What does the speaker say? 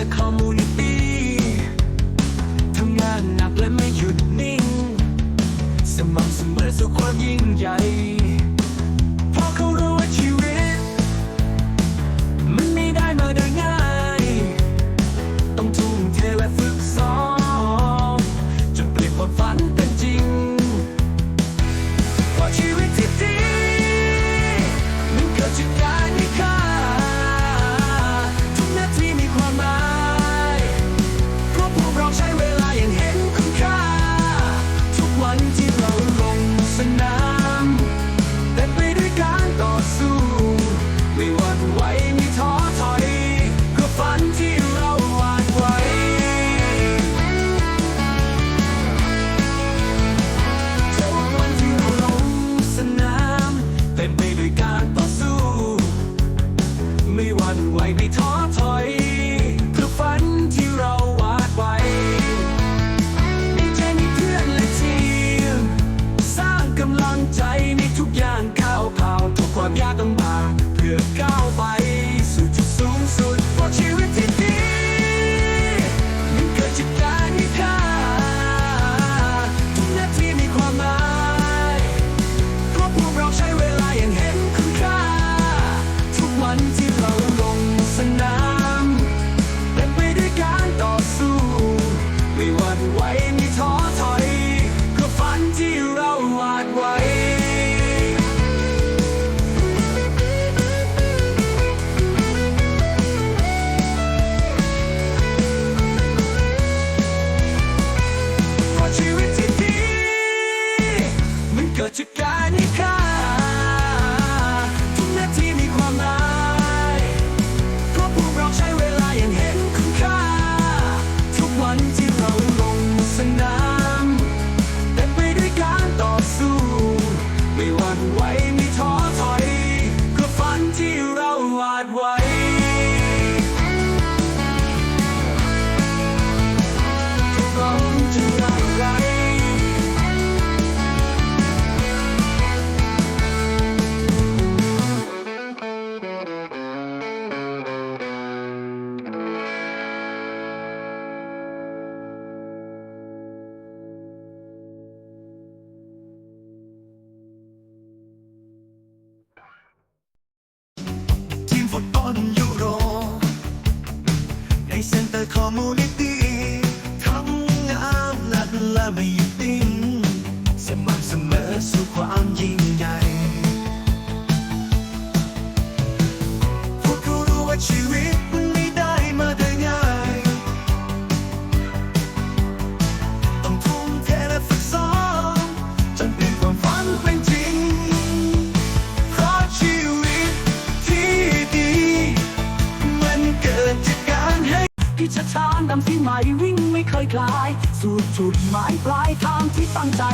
ในคอมมูนิตี้ทำงานหนักและไม่หยุดนิ่ง สม่ำเสมอสู่ความยิ่งใหญ่ ไม่หวั่นไหว มูลนิธิทั้งานหนัและไม่ พิชชานนำที่ใหม่วิ่งไม่เคยคลาย สู่จุดหมายปลายทางที่ตั้งใจ